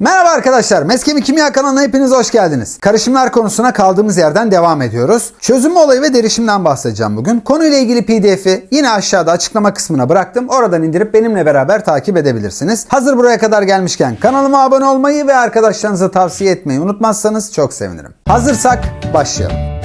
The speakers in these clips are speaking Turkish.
Merhaba arkadaşlar, Meskemi Kimya kanalına hepiniz hoş geldiniz. Karışımlar konusuna kaldığımız yerden devam ediyoruz. Çözünme olayı ve derişimden bahsedeceğim bugün. Konuyla ilgili pdf'i yine aşağıda açıklama kısmına bıraktım. Oradan indirip benimle beraber takip edebilirsiniz. Hazır buraya kadar gelmişken kanalıma abone olmayı ve arkadaşlarınıza tavsiye etmeyi unutmazsanız çok sevinirim. Hazırsak başlayalım.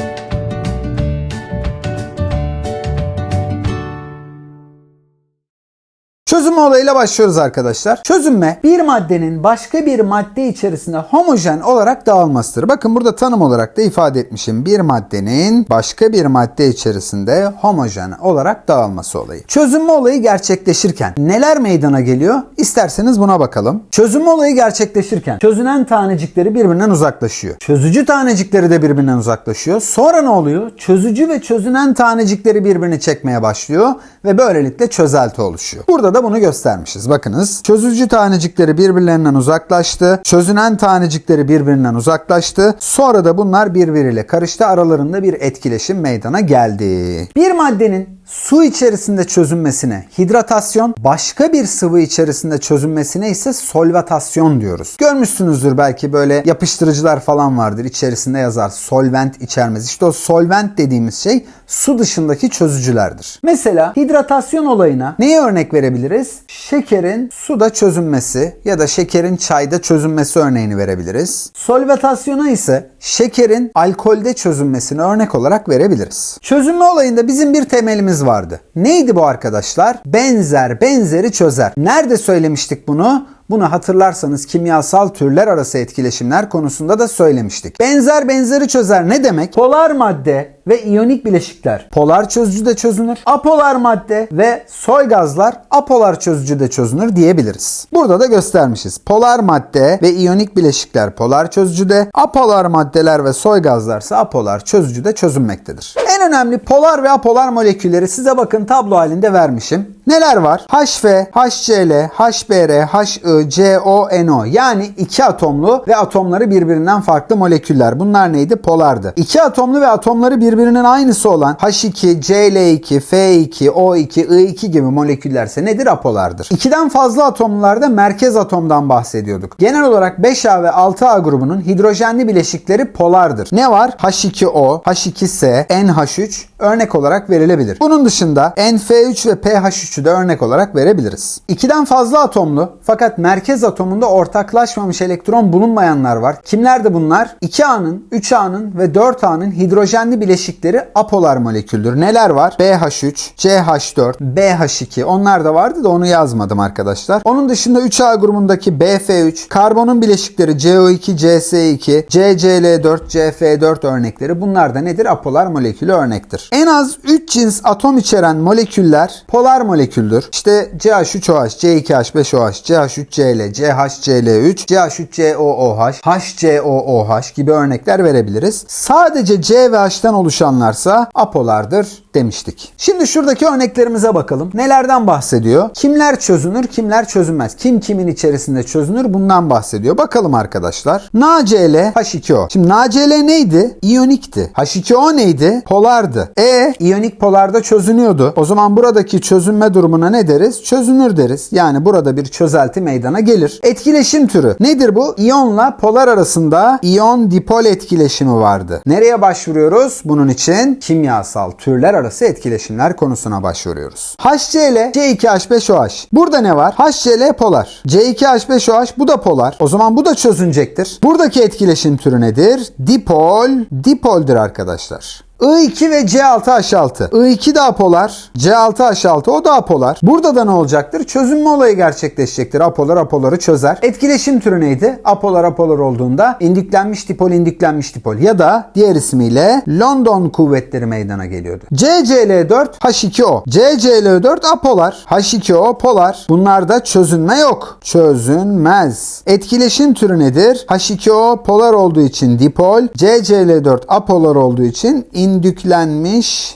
Çözünme olayıyla başlıyoruz arkadaşlar. Çözünme bir maddenin başka bir madde içerisinde homojen olarak dağılmasıdır. Bakın burada tanım olarak da ifade etmişim. Bir maddenin başka bir madde içerisinde homojen olarak dağılması olayı. Çözünme olayı gerçekleşirken neler meydana geliyor? İsterseniz buna bakalım. Çözünme olayı gerçekleşirken çözünen tanecikleri birbirinden uzaklaşıyor. Çözücü tanecikleri de birbirinden uzaklaşıyor. Sonra ne oluyor? Çözücü ve çözünen tanecikleri birbirini çekmeye başlıyor ve böylelikle çözelti oluşuyor. Burada da bunu göstermişiz. Bakınız çözücü tanecikleri birbirlerinden uzaklaştı. Çözünen tanecikleri birbirinden uzaklaştı. Sonra da bunlar birbiriyle karıştı. Aralarında bir etkileşim meydana geldi. Bir maddenin su içerisinde çözünmesine hidratasyon, başka bir sıvı içerisinde çözünmesine ise solvatasyon diyoruz. Görmüşsünüzdür belki böyle yapıştırıcılar falan vardır. İçerisinde yazar solvent içermez. İşte o solvent dediğimiz şey su dışındaki çözücülerdir. Mesela hidratasyon olayına neye örnek verebiliriz? Şekerin suda çözünmesi ya da şekerin çayda çözünmesi örneğini verebiliriz. Solvatasyona ise şekerin alkolde çözünmesini örnek olarak verebiliriz. Çözünme olayında bizim bir temelimiz vardı. Neydi bu arkadaşlar? Benzer benzeri çözer. Nerede söylemiştik bunu? Bunu hatırlarsanız kimyasal türler arası etkileşimler konusunda da söylemiştik. Benzer benzeri çözer ne demek? Polar madde ve iyonik bileşikler polar çözücüde çözünür. Apolar madde ve soy gazlar apolar çözücüde çözünür diyebiliriz. Burada da göstermişiz. Polar madde ve iyonik bileşikler polar çözücüde, apolar maddeler ve soy gazlarsa apolar çözücüde çözünmektedir. En önemli polar ve apolar molekülleri size bakın tablo halinde vermişim. Neler var? HF, HCl, HBr, HI, CONO yani iki atomlu ve atomları birbirinden farklı moleküller. Bunlar neydi? Polardı. İki atomlu ve atomları birbirinin aynısı olan H2, Cl2, F2, O2, I2 gibi moleküllerse nedir? Apolardır. İkiden fazla atomlularda merkez atomdan bahsediyorduk. Genel olarak 5A ve 6A grubunun hidrojenli bileşikleri polardır. Ne var? H2O, H2S, NH3 örnek olarak verilebilir. Bunun dışında NF3 ve PH3'ü de örnek olarak verebiliriz. İkiden fazla atomlu fakat merkez atomunda ortaklaşmamış elektron bulunmayanlar var. Kimlerdi bunlar? 2A'nın, 3A'nın ve 4A'nın hidrojenli bileşikleri apolar moleküldür. Neler var? BH3, CH4, BH2 onlar da vardı da onu yazmadım arkadaşlar. Onun dışında 3A grubundaki BF3, karbonun bileşikleri CO2, CS2, CCl4, CF4 örnekleri bunlar da nedir? Apolar molekülü örnektir. En az 3 cins atom içeren moleküller polar moleküldür. İşte CH3OH, C2H5OH, CH3Cl, CHCl3, CH3COOH, HCOOH gibi örnekler verebiliriz. Sadece C ve H'ten oluşanlarsa apolardır demiştik. Şimdi şuradaki örneklerimize bakalım. Nelerden bahsediyor? Kimler çözünür, kimler çözünmez? Kim kimin içerisinde çözünür? Bundan bahsediyor. Bakalım arkadaşlar. NaCl, H2O. Şimdi NaCl neydi? İyonikti. H2O neydi? Polardı. E, iyonik polarda çözünüyordu. O zaman buradaki çözünme durumuna ne deriz? Çözünür deriz. Yani burada bir çözelti meydana gelir. Etkileşim türü. Nedir bu? İyonla polar arasında iyon dipol etkileşimi vardı. Nereye başvuruyoruz? Bunun için kimyasal türler arası etkileşimler konusuna başvuruyoruz. HCl, C2H5OH. Burada ne var? HCl polar. C2H5OH bu da polar. O zaman bu da çözünecektir. Buradaki etkileşim türü nedir? Dipol, dipoldir arkadaşlar. I2 ve C6H6. I2 de apolar. C6H6 o da apolar. Burada da ne olacaktır? Çözünme olayı gerçekleşecektir. Apolar apoları çözer. Etkileşim türü neydi? Apolar apolar olduğunda indüklenmiş dipol indüklenmiş dipol ya da diğer ismiyle London kuvvetleri meydana geliyordu. CCl4 H2O. CCl4 apolar. H2O polar. Bunlarda çözünme yok. Çözünmez. Etkileşim türü nedir? H2O polar olduğu için dipol. CCl4 apolar olduğu için indüklenmiş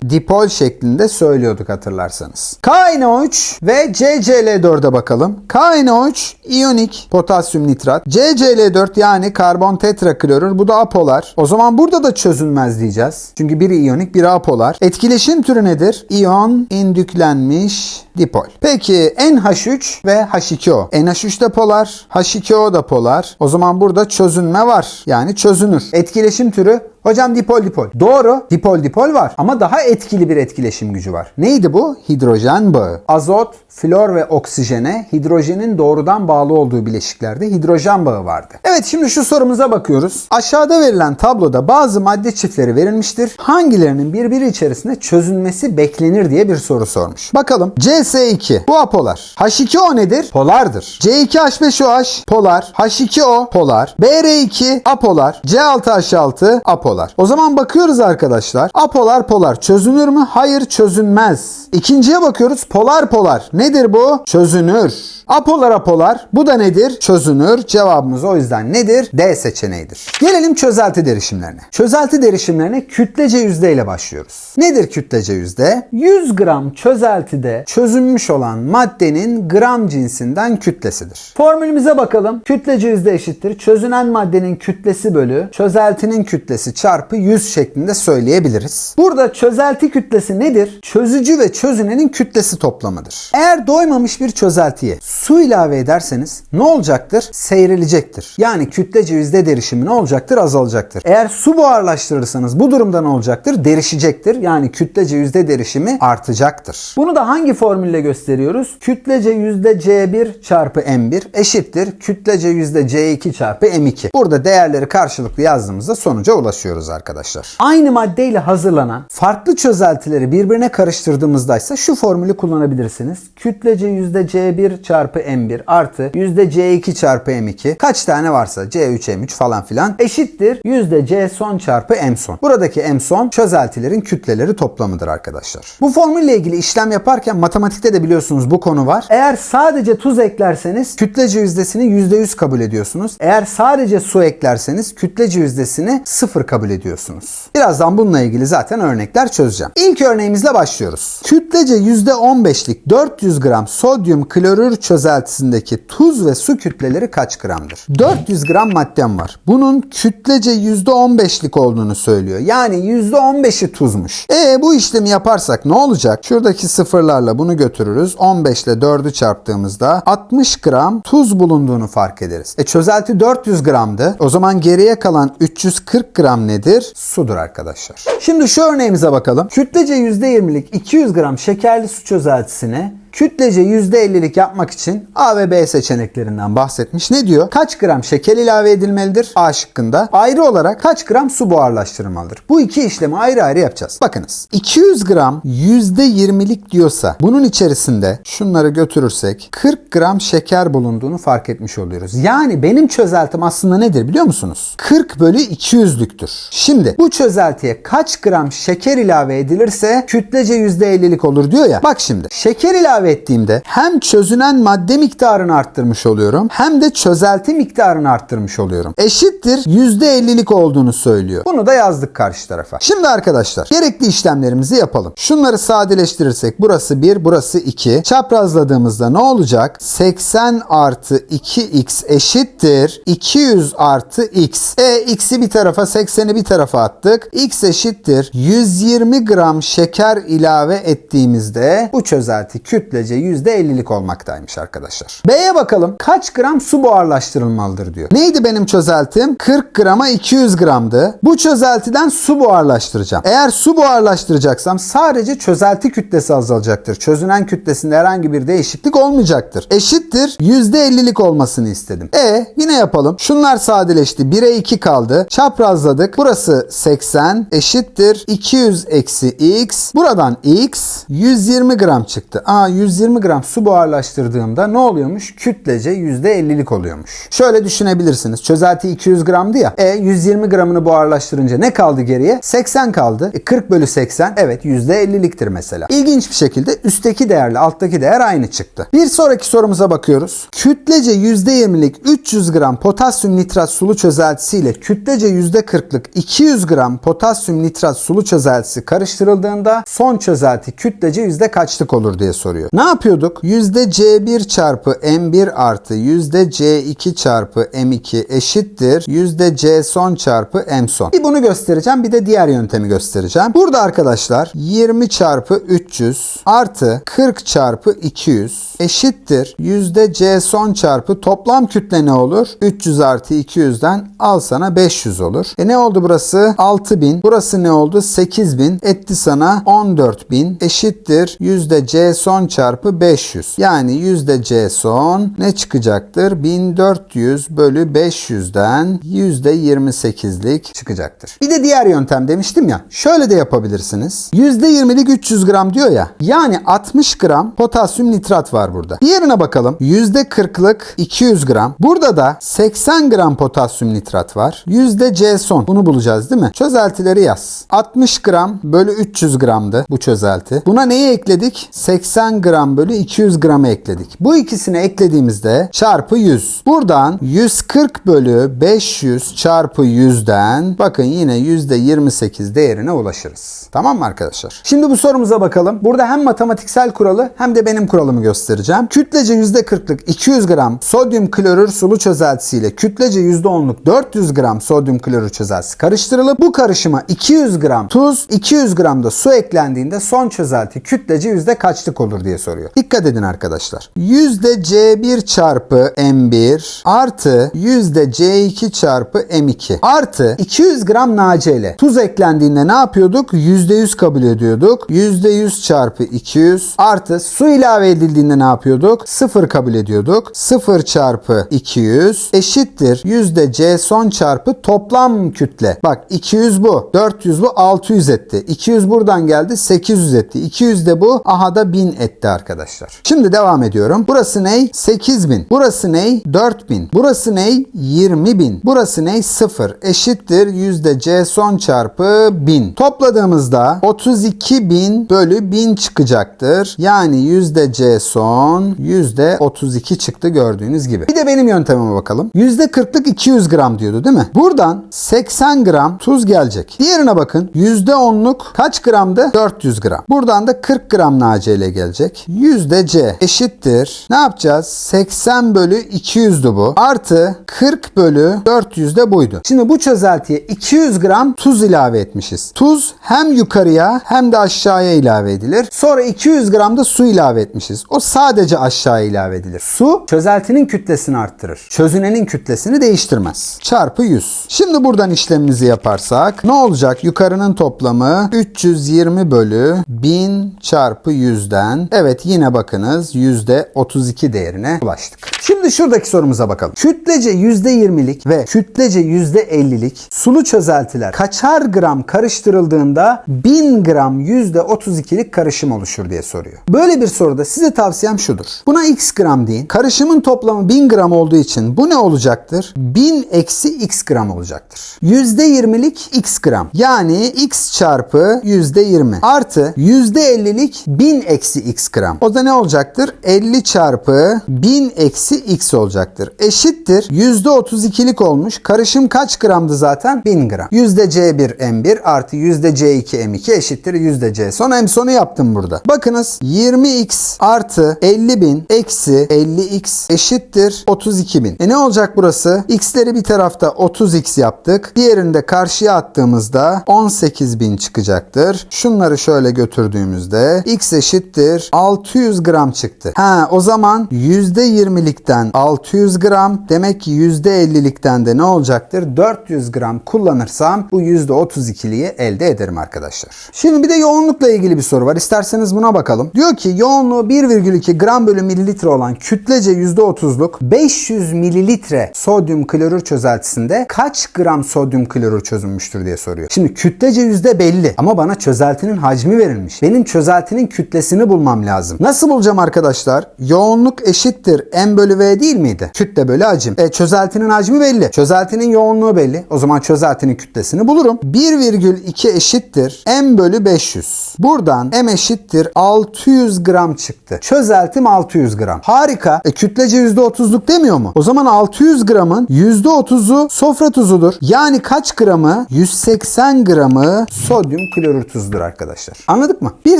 dipol şeklinde söylüyorduk hatırlarsanız. KNO3 ve CCl4'e bakalım. KNO3 iyonik potasyum nitrat. CCl4 yani karbon tetraklorür. Bu da apolar. O zaman burada da çözünmez diyeceğiz. Çünkü biri iyonik biri apolar. Etkileşim türü nedir? İyon indüklenmiş dipol. Peki NH3 ve H2O. NH3 de polar, H2O da polar. O zaman burada çözünme var. Yani çözünür. Etkileşim türü Hocam dipol dipol. Doğru. Dipol dipol var. Ama daha etkili bir etkileşim gücü var. Neydi bu? Hidrojen bağı. Azot, flor ve oksijene hidrojenin doğrudan bağlı olduğu bileşiklerde hidrojen bağı vardı. Evet şimdi şu sorumuza bakıyoruz. Aşağıda verilen tabloda bazı madde çiftleri verilmiştir. Hangilerinin birbiri içerisinde çözünmesi beklenir diye bir soru sormuş. Bakalım. CS2 bu apolar. H2O nedir? Polardır. C2H5OH polar. H2O polar. BR2 apolar. C6H6 apolar. O zaman bakıyoruz arkadaşlar. Apolar polar çözünür mü? Hayır çözünmez. İkinciye bakıyoruz. Polar polar. Nedir bu? Çözünür. Apolar apolar. Bu da nedir? Çözünür. Cevabımız o yüzden nedir? D seçeneğidir. Gelelim çözelti derişimlerine. Çözelti derişimlerine kütlece yüzde ile başlıyoruz. Nedir kütlece yüzde? 100 gram çözeltide çözünmüş olan maddenin gram cinsinden kütlesidir. Formülümüze bakalım. Kütlece yüzde eşittir. Çözünen maddenin kütlesi bölü çözeltinin kütlesi çarpı 100 şeklinde söyleyebiliriz. Burada çözelti kütlesi nedir? Çözücü ve çözünenin kütlesi toplamıdır. Eğer doymamış bir çözeltiye su ilave ederseniz ne olacaktır? Seyrilecektir. Yani kütlece yüzde derişimi ne olacaktır? Azalacaktır. Eğer su buharlaştırırsanız bu durumda ne olacaktır? Derişecektir. Yani kütlece yüzde derişimi artacaktır. Bunu da hangi formülle gösteriyoruz? Kütlece yüzde C1 çarpı M1 eşittir. Kütlece yüzde C2 çarpı M2. Burada değerleri karşılıklı yazdığımızda sonuca ulaşıyoruz arkadaşlar. Aynı maddeyle hazırlanan farklı çözeltileri birbirine karıştırdığımızda ise şu formülü kullanabilirsiniz. Kütlece yüzde C1 çarpı M1 artı yüzde C2 çarpı M2 kaç tane varsa C3 M3 falan filan eşittir yüzde C son çarpı M son. Buradaki M son çözeltilerin kütleleri toplamıdır arkadaşlar. Bu formülle ilgili işlem yaparken matematikte de biliyorsunuz bu konu var. Eğer sadece tuz eklerseniz kütlece yüzdesini %100 kabul ediyorsunuz. Eğer sadece su eklerseniz kütlece yüzdesini sıfır kabul ediyorsunuz. Birazdan bununla ilgili zaten örnekler çözeceğim. İlk örneğimizle başlıyoruz. Kütlece %15'lik 400 gram sodyum klorür çözeltisindeki tuz ve su kütleleri kaç gramdır? 400 gram maddem var. Bunun kütlece %15'lik olduğunu söylüyor. Yani %15'i tuzmuş. E bu işlemi yaparsak ne olacak? Şuradaki sıfırlarla bunu götürürüz. 15 ile 4'ü çarptığımızda 60 gram tuz bulunduğunu fark ederiz. E çözelti 400 gramdı. O zaman geriye kalan 340 gram nedir? Sudur arkadaşlar. Şimdi şu örneğimize bakalım. Kütlece %20'lik 200 gram şekerli su çözeltisine kütlece %50'lik yapmak için A ve B seçeneklerinden bahsetmiş. Ne diyor? Kaç gram şeker ilave edilmelidir? A şıkkında. Ayrı olarak kaç gram su buharlaştırılmalıdır? Bu iki işlemi ayrı ayrı yapacağız. Bakınız. 200 gram %20'lik diyorsa bunun içerisinde şunları götürürsek 40 gram şeker bulunduğunu fark etmiş oluyoruz. Yani benim çözeltim aslında nedir biliyor musunuz? 40 bölü 200'lüktür. Şimdi bu çözeltiye kaç gram şeker ilave edilirse kütlece %50'lik olur diyor ya. Bak şimdi şeker ilave ettiğimde hem çözünen madde miktarını arttırmış oluyorum hem de çözelti miktarını arttırmış oluyorum. Eşittir %50'lik olduğunu söylüyor. Bunu da yazdık karşı tarafa. Şimdi arkadaşlar gerekli işlemlerimizi yapalım. Şunları sadeleştirirsek burası 1 burası 2. Çaprazladığımızda ne olacak? 80 artı 2x eşittir 200 artı x. E x'i bir tarafa 80'i bir tarafa attık. x eşittir 120 gram şeker ilave ettiğimizde bu çözelti kütlece %50'lik olmaktaymış arkadaşlar. B'ye bakalım. Kaç gram su buharlaştırılmalıdır diyor. Neydi benim çözeltim? 40 grama 200 gramdı. Bu çözeltiden su buharlaştıracağım. Eğer su buharlaştıracaksam sadece çözelti kütlesi azalacaktır. Çözünen kütlesinde herhangi bir değişiklik olmayacaktır. Eşittir %50'lik olmasını istedim. E yine yapalım. Şunlar sadeleşti. 1'e 2 kaldı. Çaprazladık. Burası 80 eşittir 200 eksi x. Buradan x 120 gram çıktı. Aa 120 gram su buharlaştırdığımda ne oluyormuş? Kütlece %50'lik oluyormuş. Şöyle düşünebilirsiniz. Çözelti 200 gramdı ya. E 120 gramını buharlaştırınca ne kaldı geriye? 80 kaldı. E, 40 bölü 80 evet %50'liktir mesela. İlginç bir şekilde üstteki değerle alttaki değer aynı çıktı. Bir sonraki sorumuza bakıyoruz. Kütlece %20'lik 300 gram potasyum nitrat sulu çözeltisiyle kütlece %40'lık 200 gram potasyum nitrat sulu çözeltisi karıştırıldığında son çözelti kütlece yüzde kaçlık olur diye soruyor. Ne yapıyorduk? Yüzde C1 çarpı M1 artı yüzde C2 çarpı M2 eşittir. Yüzde C son çarpı M son. Bir bunu göstereceğim bir de diğer yöntemi göstereceğim. Burada arkadaşlar 20 çarpı 300 artı 40 çarpı 200 eşittir. Yüzde C son çarpı toplam kütle ne olur? 300 artı 200'den al sana 500 olur. E ne oldu burası? 6000. Burası ne oldu? 8000. Etti sana 14000 eşittir. Yüzde C son çarpı 500. Yani yüzde C son ne çıkacaktır? 1400 bölü 500'den yüzde 28'lik çıkacaktır. Bir de diğer yöntem demiştim ya. Şöyle de yapabilirsiniz. Yüzde 20'lik 300 gram diyor ya. Yani 60 gram potasyum nitrat var burada. Diğerine bakalım. Yüzde 40'lık 200 gram. Burada da 80 gram potasyum nitrat var. Yüzde C son. Bunu bulacağız değil mi? Çözeltileri yaz. 60 gram bölü 300 gramdı bu çözelti. Buna neyi ekledik? 80 gram bölü 200 gramı ekledik. Bu ikisini eklediğimizde çarpı 100. Buradan 140 bölü 500 çarpı 100'den bakın yine %28 değerine ulaşırız. Tamam mı arkadaşlar? Şimdi bu sorumuza bakalım. Burada hem matematiksel kuralı hem de benim kuralımı göstereceğim. Kütlece %40'lık 200 gram sodyum klorür sulu çözeltisiyle kütlece %10'luk 400 gram sodyum klorür çözeltisi karıştırılıp bu karışıma 200 gram tuz, 200 gram da su eklendiğinde son çözelti kütlece yüzde kaçlık olur diye soruyor. Dikkat edin arkadaşlar. Yüzde C1 çarpı M1 artı yüzde C2 çarpı M2 artı 200 gram NaCl. Tuz eklendiğinde ne yapıyorduk? %100 kabul ediyorduk. %100 çarpı 200 artı su ilave edildiğinde ne yapıyorduk? 0 kabul ediyorduk. 0 çarpı 200 eşittir yüzde C son çarpı toplam kütle. Bak 200 bu. 400 bu. 600 etti. 200 buradan geldi. 800 etti. 200 de bu. Aha da 1000 etti arkadaşlar. Şimdi devam ediyorum. Burası ne? 8000. Burası ne? 4000. Burası ne? 20000. Burası ne? 0. Eşittir yüzde C son çarpı 1000. Topladığımızda 32000 bölü 1000 çıkacaktır. Yani yüzde C son yüzde 32 çıktı gördüğünüz gibi. Bir de benim yöntemime bakalım. Yüzde 40'lık 200 gram diyordu değil mi? Buradan 80 gram tuz gelecek. Diğerine bakın. Yüzde 10'luk kaç gramdı? 400 gram. Buradan da 40 gram NaCl gelecek. Yüzde C eşittir. Ne yapacağız? 80 bölü 200'dü bu. Artı 40 bölü 400 de buydu. Şimdi bu çözeltiye 200 gram tuz ilave etmişiz. Tuz hem yukarıya hem de aşağıya ilave edilir. Sonra 200 gram da su ilave etmişiz. O sadece aşağıya ilave edilir. Su çözeltinin kütlesini arttırır. Çözünenin kütlesini değiştirmez. Çarpı 100. Şimdi buradan işlemimizi yaparsak ne olacak? Yukarının toplamı 320 bölü 1000 çarpı 100'den. Evet yine bakınız %32 değerine ulaştık. Şimdi şuradaki sorumuza bakalım. Kütlece %20'lik ve kütlece %50'lik sulu çözeltiler kaçar gram karıştırıldığında 1000 gram %32'lik karışım oluşur diye soruyor. Böyle bir soruda size tavsiyem şudur. Buna x gram deyin. Karışımın toplamı 1000 gram olduğu için bu ne olacaktır? 1000 eksi x gram olacaktır. %20'lik x gram. Yani x çarpı %20 artı %50'lik 1000 eksi x gram. O da ne olacaktır? 50 çarpı 1000 eksi x olacaktır. Eşittir. %32'lik olmuş. Karışım kaç gramdı zaten? 1000 gram. %C1 M1 artı %C2 M2 eşittir %C. Son M sonu yaptım burada. Bakınız 20x artı 50.000 eksi 50x eşittir 32.000. E ne olacak burası? X'leri bir tarafta 30x yaptık. Diğerini de karşıya attığımızda 18.000 çıkacaktır. Şunları şöyle götürdüğümüzde x eşittir 600 gram çıktı. Ha o zaman %20'likten 600 gram demek ki %50'likten de ne olacaktır? 400 gram kullanırsam bu %32'liği elde ederim arkadaşlar. Şimdi bir de yoğunlukla ilgili bir soru var. İsterseniz buna bakalım. Diyor ki yoğunluğu 1,2 gram bölü mililitre olan kütlece %30'luk 500 mililitre sodyum klorür çözeltisinde kaç gram sodyum klorür çözünmüştür diye soruyor. Şimdi kütlece yüzde belli ama bana çözeltinin hacmi verilmiş. Benim çözeltinin kütlesini bulmam lazım. Nasıl bulacağım arkadaşlar? Yoğunluk eşittir m bölü v değil miydi? Kütle bölü hacim. E çözeltinin hacmi belli. Çözeltinin yoğunluğu belli. O zaman çözeltinin kütlesini bulurum. 1,2 eşittir m bölü 500. Buradan m eşittir 600 gram çıktı. Çözeltim 600 gram. Harika. E kütlece %30'luk demiyor mu? O zaman 600 gramın %30'u sofra tuzudur. Yani kaç gramı? 180 gramı sodyum klorür tuzudur arkadaşlar. Anladık mı? Bir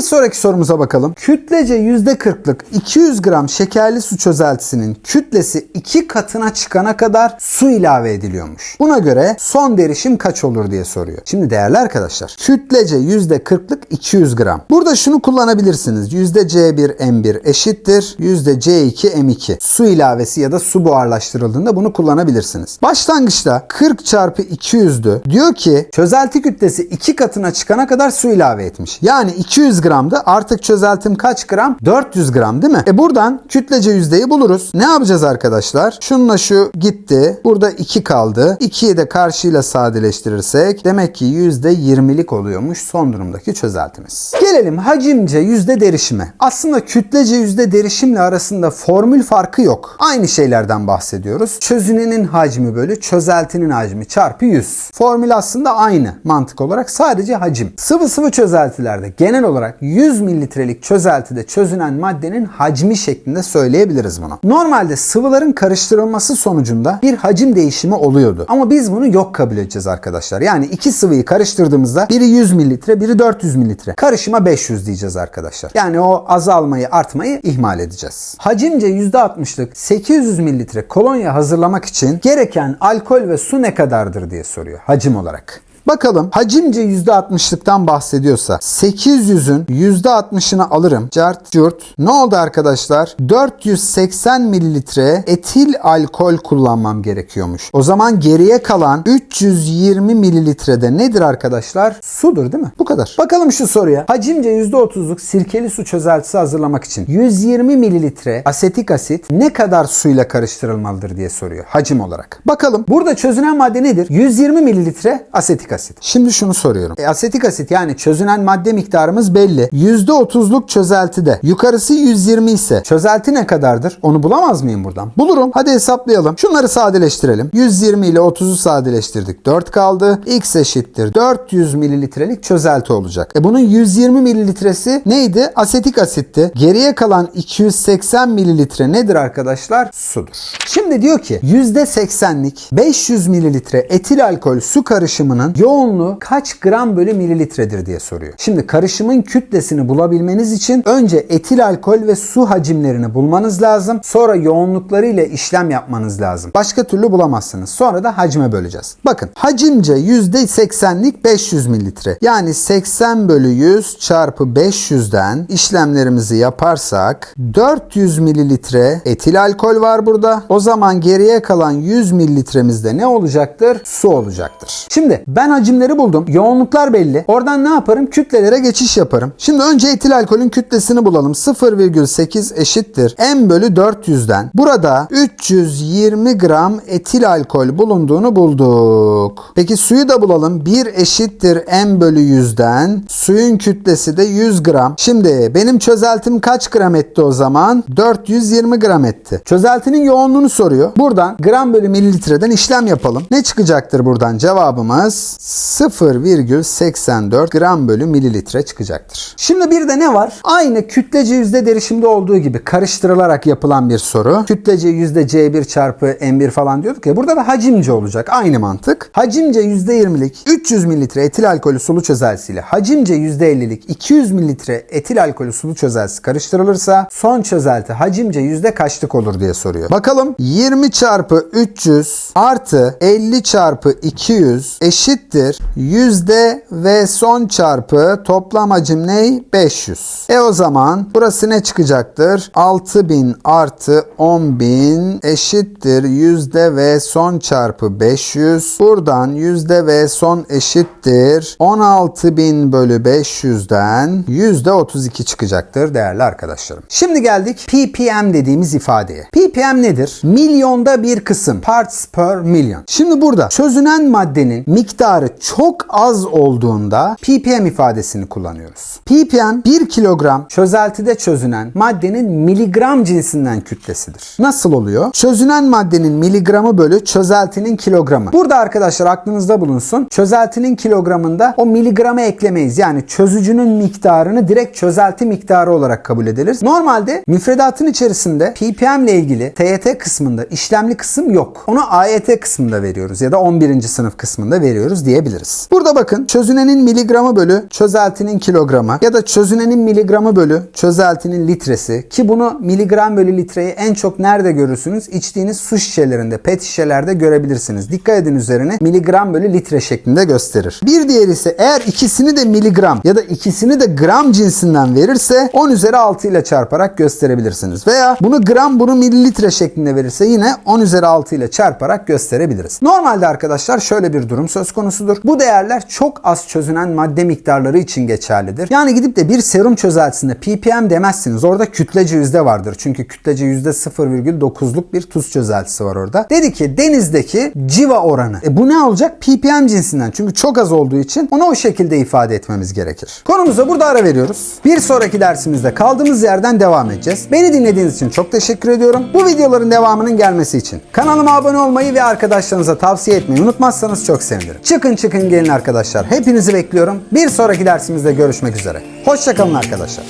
sonraki sorumuza bakalım. Kütle kütlece %40'lık 200 gram şekerli su çözeltisinin kütlesi 2 katına çıkana kadar su ilave ediliyormuş. Buna göre son derişim kaç olur diye soruyor. Şimdi değerli arkadaşlar kütlece %40'lık 200 gram. Burada şunu kullanabilirsiniz. %C1M1 eşittir %C2M2. Su ilavesi ya da su buharlaştırıldığında bunu kullanabilirsiniz. Başlangıçta 40 çarpı 200'dü. Diyor ki çözelti kütlesi 2 katına çıkana kadar su ilave etmiş. Yani 200 gramdı. Artık çözeltim kaç gram? 400 gram değil mi? E buradan kütlece yüzdeyi buluruz. Ne yapacağız arkadaşlar? Şununla şu gitti. Burada 2 kaldı. 2'yi de karşıyla sadeleştirirsek demek ki %20'lik oluyormuş son durumdaki çözeltimiz. Gelelim hacimce yüzde derişime. Aslında kütlece yüzde derişimle arasında formül farkı yok. Aynı şeylerden bahsediyoruz. Çözünenin hacmi bölü çözeltinin hacmi çarpı 100. Formül aslında aynı mantık olarak sadece hacim. Sıvı sıvı çözeltilerde genel olarak 100 mililitrelik çözeltide çözünen maddenin hacmi şeklinde söyleyebiliriz bunu. Normalde sıvıların karıştırılması sonucunda bir hacim değişimi oluyordu. Ama biz bunu yok kabul edeceğiz arkadaşlar. Yani iki sıvıyı karıştırdığımızda biri 100 mililitre, biri 400 mililitre. Karışıma 500 diyeceğiz arkadaşlar. Yani o azalmayı, artmayı ihmal edeceğiz. Hacimce %60'lık 800 mililitre kolonya hazırlamak için gereken alkol ve su ne kadardır diye soruyor hacim olarak. Bakalım hacimce %60'lıktan bahsediyorsa 800'ün %60'ını alırım. Cart curt. Ne oldu arkadaşlar? 480 mililitre etil alkol kullanmam gerekiyormuş. O zaman geriye kalan 320 mililitrede nedir arkadaşlar? Sudur değil mi? Bu kadar. Bakalım şu soruya. Hacimce %30'luk sirkeli su çözeltisi hazırlamak için 120 mililitre asetik asit ne kadar suyla karıştırılmalıdır diye soruyor hacim olarak. Bakalım burada çözünen madde nedir? 120 mililitre asetik asit. Şimdi şunu soruyorum. E, asetik asit yani çözünen madde miktarımız belli. %30'luk çözeltide yukarısı 120 ise çözelti ne kadardır? Onu bulamaz mıyım buradan? Bulurum. Hadi hesaplayalım. Şunları sadeleştirelim. 120 ile 30'u sadeleştirdik. 4 kaldı. X eşittir. 400 mililitrelik çözelti olacak. E bunun 120 mililitresi neydi? Asetik asitti. Geriye kalan 280 mililitre nedir arkadaşlar? Sudur. Şimdi diyor ki %80'lik 500 mililitre etil alkol su karışımının yoğunluğu kaç gram bölü mililitredir diye soruyor. Şimdi karışımın kütlesini bulabilmeniz için önce etil alkol ve su hacimlerini bulmanız lazım. Sonra yoğunlukları ile işlem yapmanız lazım. Başka türlü bulamazsınız. Sonra da hacme böleceğiz. Bakın hacimce %80'lik 500 mililitre. Yani 80 bölü 100 çarpı 500'den işlemlerimizi yaparsak 400 mililitre etil alkol var burada. O zaman geriye kalan 100 mililitremizde ne olacaktır? Su olacaktır. Şimdi ben hacimleri buldum. Yoğunluklar belli. Oradan ne yaparım? Kütlelere geçiş yaparım. Şimdi önce etil alkolün kütlesini bulalım. 0,8 eşittir. M bölü 400'den. Burada 320 gram etil alkol bulunduğunu bulduk. Peki suyu da bulalım. 1 eşittir M bölü 100'den. Suyun kütlesi de 100 gram. Şimdi benim çözeltim kaç gram etti o zaman? 420 gram etti. Çözeltinin yoğunluğunu soruyor. Buradan gram bölü mililitreden işlem yapalım. Ne çıkacaktır buradan? Cevabımız 0,84 gram bölü mililitre çıkacaktır. Şimdi bir de ne var? Aynı kütlece yüzde derişimde olduğu gibi karıştırılarak yapılan bir soru. Kütlece yüzde C1 çarpı M1 falan diyorduk ya. Burada da hacimce olacak. Aynı mantık. Hacimce yüzde 20'lik 300 mililitre etil alkolü sulu çözeltisiyle hacimce yüzde 50'lik 200 mililitre etil alkolü sulu çözeltisi karıştırılırsa son çözelti hacimce yüzde kaçlık olur diye soruyor. Bakalım 20 çarpı 300 artı 50 çarpı 200 eşittir yüzde ve son çarpı toplam hacim ne? 500. E o zaman burası ne çıkacaktır? 6000 artı 10000 eşittir yüzde ve son çarpı 500. Buradan yüzde ve son eşittir 16000 bölü 500'den yüzde 32 çıkacaktır değerli arkadaşlarım. Şimdi geldik ppm dediğimiz ifadeye. ppm nedir? Milyonda bir kısım. Parts per million. Şimdi burada çözünen maddenin miktarı çok az olduğunda ppm ifadesini kullanıyoruz. ppm 1 kilogram çözeltide çözünen maddenin miligram cinsinden kütlesidir. Nasıl oluyor? Çözünen maddenin miligramı bölü çözeltinin kilogramı. Burada arkadaşlar aklınızda bulunsun. Çözeltinin kilogramında o miligramı eklemeyiz. Yani çözücünün miktarını direkt çözelti miktarı olarak kabul ederiz. Normalde müfredatın içerisinde ppm ile ilgili TYT kısmında işlemli kısım yok. Onu AYT kısmında veriyoruz ya da 11. sınıf kısmında veriyoruz diye diyebiliriz. Burada bakın çözünenin miligramı bölü çözeltinin kilogramı ya da çözünenin miligramı bölü çözeltinin litresi ki bunu miligram bölü litreyi en çok nerede görürsünüz? İçtiğiniz su şişelerinde, pet şişelerde görebilirsiniz. Dikkat edin üzerine miligram bölü litre şeklinde gösterir. Bir diğeri ise eğer ikisini de miligram ya da ikisini de gram cinsinden verirse 10 üzeri 6 ile çarparak gösterebilirsiniz. Veya bunu gram bunu mililitre şeklinde verirse yine 10 üzeri 6 ile çarparak gösterebiliriz. Normalde arkadaşlar şöyle bir durum söz konusudur. Bu değerler çok az çözünen madde miktarları için geçerlidir. Yani gidip de bir serum çözeltisinde ppm demezsiniz. Orada kütlece yüzde vardır. Çünkü kütlece yüzde 0,9'luk bir tuz çözeltisi var orada. Dedi ki denizdeki civa oranı. E bu ne olacak? ppm cinsinden. Çünkü çok az olduğu için onu o şekilde ifade etmemiz gerekir. Konumuza burada ara veriyoruz. Bir sonraki dersimizde kaldığımız yerden devam edeceğiz. Beni dinlediğiniz için çok teşekkür ediyorum. Bu videoların devamının gelmesi için kanalıma abone olmayı ve arkadaşlarınıza tavsiye etmeyi unutmazsanız çok sevinirim. Çıkın çıkın gelin arkadaşlar. Hepinizi bekliyorum. Bir sonraki dersimizde görüşmek üzere. Hoşçakalın arkadaşlar.